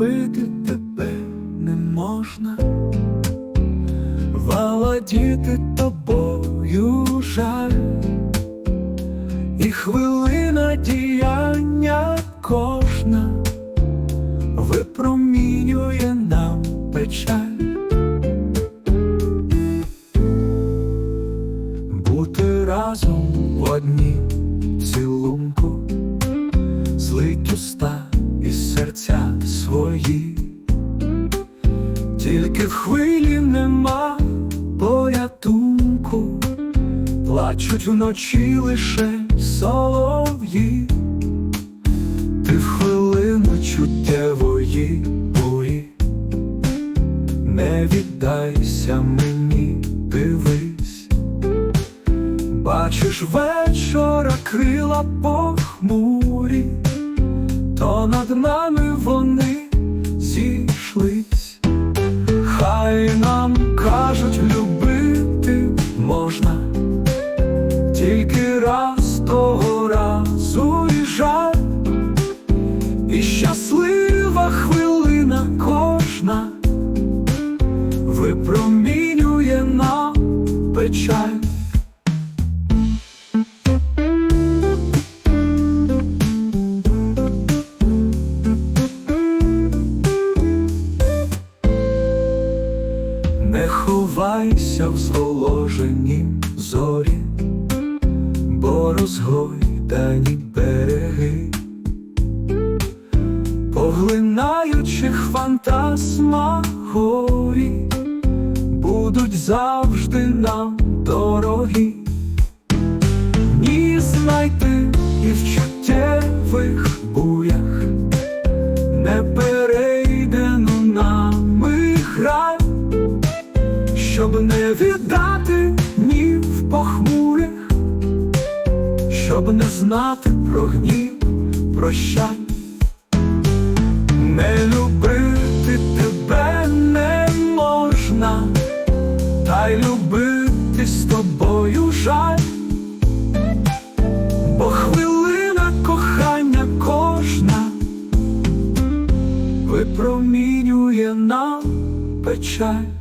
любити тебе не можна, володіти тобою жаль, і хвилина діяння кожна випромінює нам печаль. Тільки в хвилі нема порятунку, плачуть вночі лише солов'ї, ти в хвилину чуттєвої бурі, не віддайся мені, дивись. Бачиш вечора крила похмурі, то над нами Не ховайся в зголоженім зорі, бо розгойдані береги, поглинаючих фантасмагорі, будуть завжди нам дорогі, ні знайти і в чуттєвих буях не перейдену нами грань щоб не віддати ні в похмурих, щоб не знати про гнів, прощань, не любити тебе не можна, та й любити з тобою жаль, бо хвилина кохання кожна випромінює нам печаль.